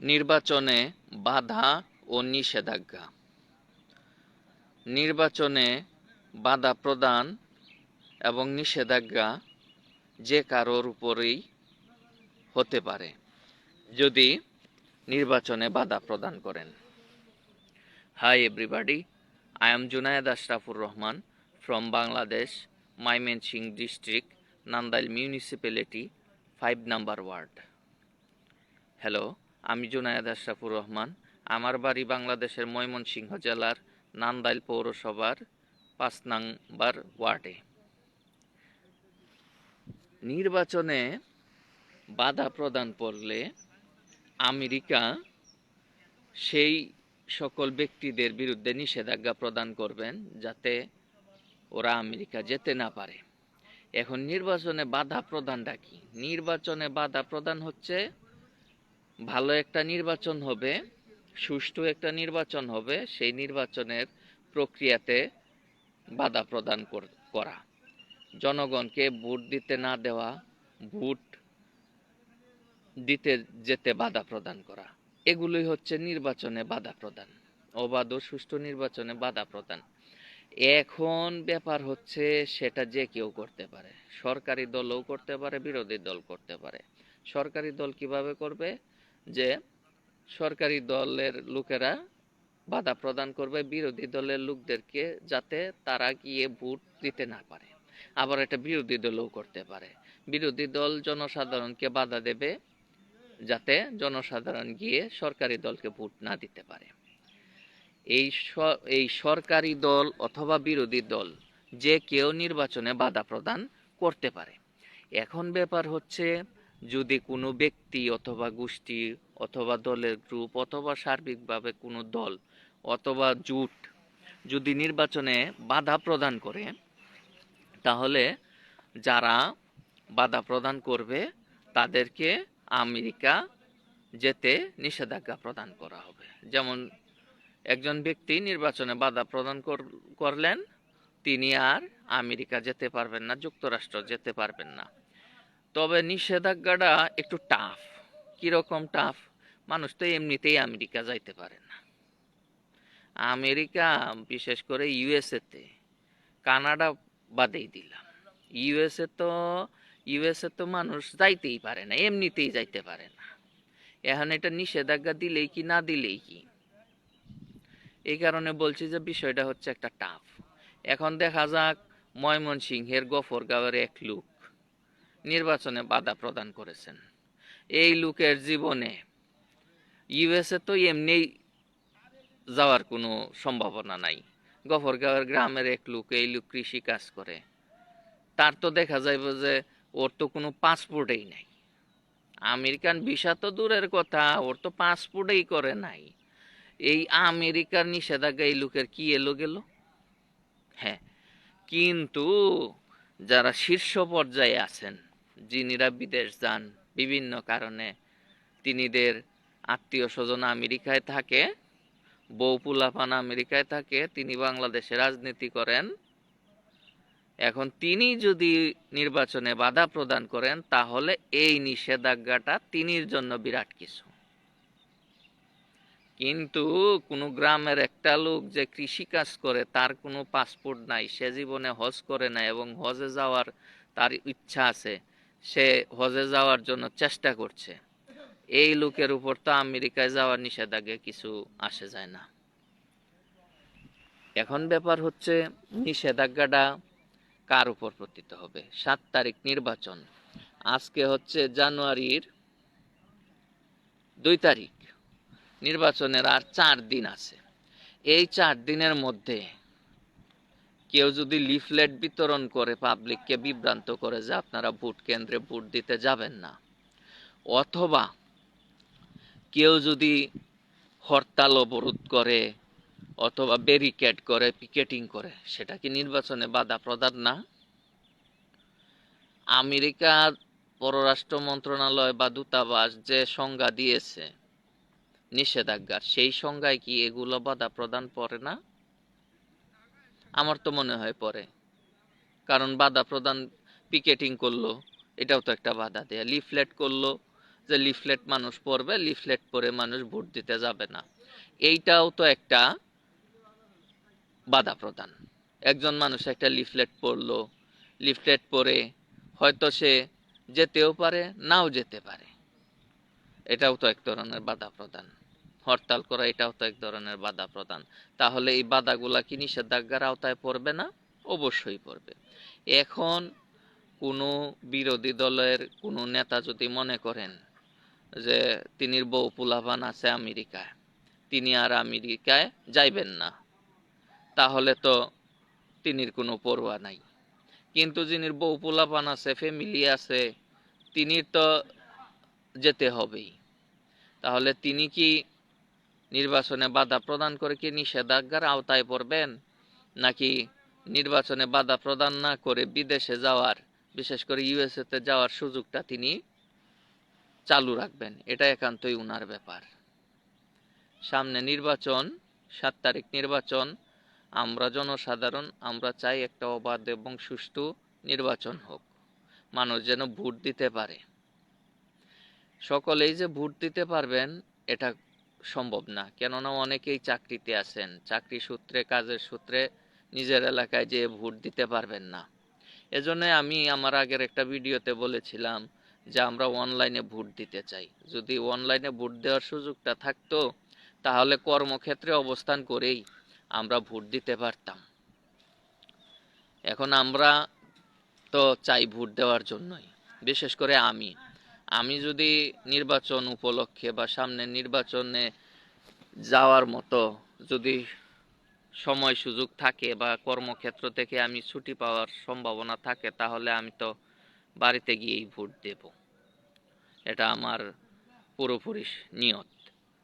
নির্বাচনে বাধা ও নিষেধাজ্ঞা। নির্বাচনে বাধা প্রদান এবং নিষেধাজ্ঞা যে কারোর উপরেই হতে পারে, যদি নির্বাচনে বাধা প্রদান করেন। Hi everybody I am Junaid Ashrafur Rahman from Bangladesh Mymensingh district Nandail municipality five number ward hello আমি জুনায়েদ আশরাফুর রহমান। আমার বাড়ি বাংলাদেশের ময়মনসিংহ জেলার নান্দাইল পৌরসভার পাঁচ নাম্বার ওয়ার্ডে। নির্বাচনে বাধা প্রদান করলে আমেরিকা সেই সকল ব্যক্তিদের বিরুদ্ধে নিষেধাজ্ঞা প্রদান করবেন যাতে ওরা আমেরিকা যেতে না পারে। এখন নির্বাচনে বাধা প্রদানটা কি? নির্বাচনে বাধা প্রদান হচ্ছে ভালো একটা নির্বাচন হবে, সুষ্ঠু একটা নির্বাচন হবে, সেই নির্বাচনের প্রক্রিয়াতে বাধা প্রদান কর- জনগণকে ভোট দিতে না দেওয়া, ভোট দিতে যেতে বাধা প্রদান করা। এগুলোই হচ্ছে নির্বাচনে বাধা প্রদান, অবাধ ও সুষ্ঠু নির্বাচনে বাধা প্রদান। এখন ব্যাপার হচ্ছে সেটা যে কেউ করতে পারে। সরকারি দলও করতে পারে, বিরোধী দল করতে পারে। সরকারি দল কীভাবে করবে? যে সরকারি দলের লোকেরা বাধা প্রদান করবে, বিরোধী দলের লোকদেরকে যাতে তারা গিয়ে ভোট দিতে না পারে। আবার এটা বিরোধী দলও করতে পারে। বিরোধী দল জনসাধারণকে বাধা দেবে যাতে জনসাধারণ গিয়ে সরকারি দলকে ভোট না দিতে পারে। এই এই সরকারি দল অথবা বিরোধী দল যে কেউ নির্বাচনে বাধা প্রদান করতে পারে। এখন ব্যাপার হচ্ছে যদি কোনো ব্যক্তি অথবা গোষ্ঠী অথবা দলের গ্রুপ অথবা সার্বিকভাবে কোনো দল অথবা জোট যদি নির্বাচনে বাধা প্রদান করে, তাহলে যারা বাধা প্রদান করবে, তাদেরকে আমেরিকা যেতে নিষেধাজ্ঞা প্রদান করা হবে। যেমন একজন ব্যক্তি নির্বাচনে বাধা প্রদান কর- করলেন, তিনি আর আমেরিকা যেতে পারবেন না, যুক্তরাষ্ট্র যেতে পারবেন না। তবে নিষেধাজ্ঞাটা একটু টাফ কীরকম টাফ মানুষ তো এমনিতেই আমেরিকা যাইতে পারে না। আমেরিকা, বিশেষ করে ইউএসএ তে কানাডা বাদেই দিলাম। ইউএসএ তো ইউএসএ তো মানুষ যাইতেই পারে না, এমনিতেই যাইতে পারে না। এখন এটা নিষেধাজ্ঞা দিলেই কি, না দিলেই কি? এই কারণে বলছি যে বিষয়টা হচ্ছে একটা টাফ এখন দেখা যাক ময়মনসিংহের গফরগাঁওয়ের এক লোক নির্বাচনে বাধা প্রদান করেছেন। এই লোকের জীবনে ইউএসএ তো এমনি যাওয়ার কোনো সম্ভাবনা নাই। গফরগাঁওয়ের গ্রামের এক লোক, এই লোক কৃষি কাজ করে। তার তো দেখা যাইবে যে ওর তো কোনো পাসপোর্টেই নাই। আমেরিকান ভিসা তো দূরের কথা, ওর তো পাসপোর্টেই করে নাই। এই আমেরিকার নিষেধাজ্ঞা এই লোকের কি এলো গেল? হ্যাঁ কিন্তু যারা শীর্ষ পর্যায়ে আছেন যিনিরা বিদেশ যান, বিভিন্ন কারণে তিনিদের আত্মীয় স্বজন আমেরিকায় থাকে, বউ পুলাপান আমেরিকায় থাকে, তিনি বাংলাদেশে রাজনীতি করেন। এখন তিনি যদি নির্বাচনে বাধা প্রদান করেন, তাহলে এই নিষেধাজ্ঞাটা তিনির জন্য বিরাট কিছু। কিন্তু কোনো গ্রামের একটা লোক যে কৃষি কাজ করে, তার কোনো পাসপোর্ট নাই, সে জীবনে হজ করে না এবং হজে যাওয়ার তার ইচ্ছা আছে। সে হজে যাওয়ার জন্য চেষ্টা করছে। এই লোকের উপর তো আমেরিকায় যাওয়ার নিষেধাজ্ঞা কিছু আসে যায় না। এখন ব্যাপার হচ্ছে, নিষেধাজ্ঞাটা কার উপর পতিত হবে? সাত তারিখ নির্বাচন। আজকে হচ্ছে জানুয়ারির দুই তারিখ। নির্বাচনের আর চার দিন আছে। এই চার দিনের মধ্যে কেউ যদি লিফলেট বিতরণ করে পাবলিককে বিভ্রান্ত করে যে আপনারা ভোট কেন্দ্রে ভোট দিতে যাবেন না। অথবা কেউ যদি হরতাল অবরোধ করে অথবা ব্যারিকেড করে পিকেটিং করে, সেটা কি নির্বাচনে বাধা প্রদান না? আমেরিকার পররাষ্ট্র মন্ত্রণালয় বা দূতাবাস যে সংজ্ঞা দিয়েছে, নিষেধাজ্ঞার, সেই সংজ্ঞায় কি এগুলো বাধা প্রদান পড়ে না? আমার তো মনে হয় পরে। কারণ বাধা প্রদান পিকেটিং করল, এটাও তো একটা বাধা দেয়া। লিফলেট করল, যে লিফলেট মানুষ পড়বে লিফলেট পরে মানুষ ভোট দিতে যাবে না। এইটাও তো একটা বাধা প্রদান। একজন মানুষ একটা লিফলেট পড়ল লিফলেট পরে হয়তো সে যেতেও পারে, নাও যেতে পারে। এটাও তো এক ধরনের বাধা প্রদান। হরতাল করা, এটাও তো এক ধরনের বাধা প্রদান তাহলে এই বাধাগুলা কি নিষেধাজ্ঞার আওতায় পড়বে না? অবশ্যই পড়বে। এখন কোনো বিরোধী দলের কোনো নেতা যদি মনে করেন যে তিনির বউ পুলাভান আছে আমেরিকায়, তিনি আর আমেরিকায় যাইবেন না, তাহলে তো তিনির কোনো পরোয়া নাই। কিন্তু যিনির বউ পোলাপান আছে, ফ্যামিলি আছে তিনি তো যেতে হবেই। তাহলে তিনি কি নির্বাচনে বাধা প্রদান করে কি নিষেধাজ্ঞার আওতায় পড়বেন? নাকি নির্বাচনে বাধা প্রদান না করে বিদেশে যাওয়ার, বিশেষ করে ইউএসএ তে যাওয়ার সুযোগটা তিনি চালু রাখবেন? এটা একান্তই উনার ব্যাপার। সামনে নির্বাচন, সাত তারিখ নির্বাচন, আমরা জনসাধারণ, আমরা চাই একটা অবাধ এবং সুষ্ঠু নির্বাচন হোক। মানুষ যেন ভোট দিতে পারে। সকলেই যে ভোট দিতে পারবেন, এটা সম্ভব না। কেননা অনেকেই চাকরিতে আছেন। চাকরি সূত্রে, কাজের সূত্রে নিজের এলাকায় যে ভোট দিতে পারবেন না। এজন্য আমি আমার আগের একটা ভিডিওতে বলেছিলাম যে আমরা অনলাইনে ভোট দিতে চাই। যদি অনলাইনে ভোট দেওয়ার সুযোগটা থাকতো, তাহলে কর্মক্ষেত্রে অবস্থান করেই আমরা ভোট দিতে পারতাম। এখন আমরা তো চাই ভোট দেওয়ার জন্যই, বিশেষ করে আমি। আমি যদি নির্বাচন উপলক্ষে বা সামনের নির্বাচনে যাওয়ার মতো যদি সময় সুযোগ থাকে বা কর্মক্ষেত্র থেকে আমি ছুটি পাওয়ার সম্ভাবনা থাকে, তাহলে আমি তো বাড়িতে গিয়েই ভোট দেব। এটা আমার পুরোপুরি নিয়ত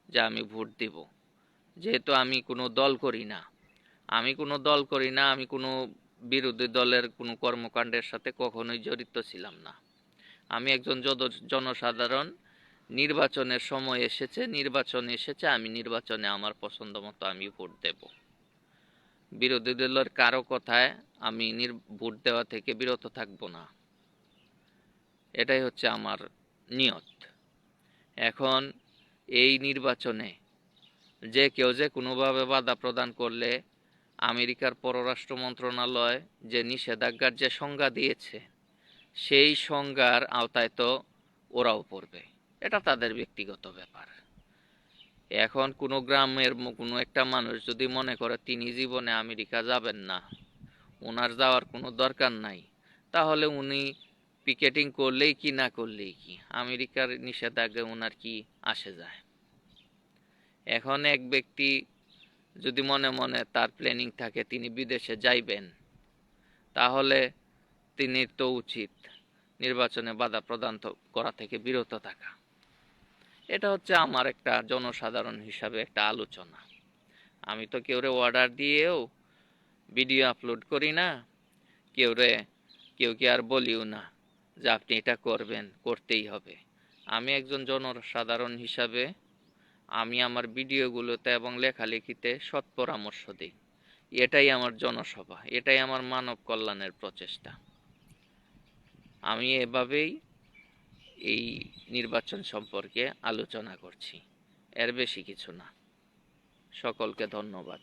যে আমি ভোট দেব। যেহেতু আমি কোনো দল করি না। আমি কোনো দল করি না, আমি কোনো বিরোধী দলের কোনো কর্মকাণ্ডের সাথে কখনোই জড়িত ছিলাম না। আমি একজন জনসাধারণ, নির্বাচনের সময় এসেছে, নির্বাচন এসেছে, আমি নির্বাচনে আমার পছন্দ মতো আমি ভোট দেব। বিরোধী দলের কারও কথায় আমি ভোট দেওয়া থেকে বিরত থাকব না। এটাই হচ্ছে আমার নিয়ত। এখন এই নির্বাচনে যে কেউ যে কোনোভাবে বাধা প্রদান করলে আমেরিকার পররাষ্ট্র মন্ত্রণালয় যে নিষেধাজ্ঞার যে সংজ্ঞা দিয়েছে সেই সংজ্ঞার আওতায় তো ওরাও পড়বে। এটা তাদের ব্যক্তিগত ব্যাপার। এখন কোনো গ্রামের কোনো একটা মানুষ যদি মনে করে, তিনি জীবনে আমেরিকা যাবেন না, ওনার যাওয়ার কোনো দরকার নাই, তাহলে উনি পিকেটিং করলেই কি না করলেই কি, আমেরিকার নিষেধাজ্ঞা ওনার কি আসে যায়? এখন এক ব্যক্তি যদি মনে মনে তার প্ল্যানিং থাকে, তিনি বিদেশে যাইবেন, তাহলে তিনি তো উচিত। নির্বাচনে বাধা প্রদান করা থেকে বিরত থাকা। এটা হচ্ছে আমার একটা জনসাধারণ হিসাবে একটা আলোচনা। আমি তো কেউরে অর্ডার দিয়েও ভিডিও আপলোড করি না কেউরে কেউ কি আর বলিও না যে আপনি এটা করবেন, করতেই হবে। আমি একজন জনসাধারণ হিসাবে আমি আমার ভিডিওগুলোতে এবং লেখালেখিতে সৎ পরামর্শ দিই। এটাই আমার জনসভা, এটাই আমার মানব কল্যাণের প্রচেষ্টা। আমি এভাবেই এই নির্বাচন সম্পর্কে আলোচনা করছি। এর বেশি কিছু না। সকলকে ধন্যবাদ।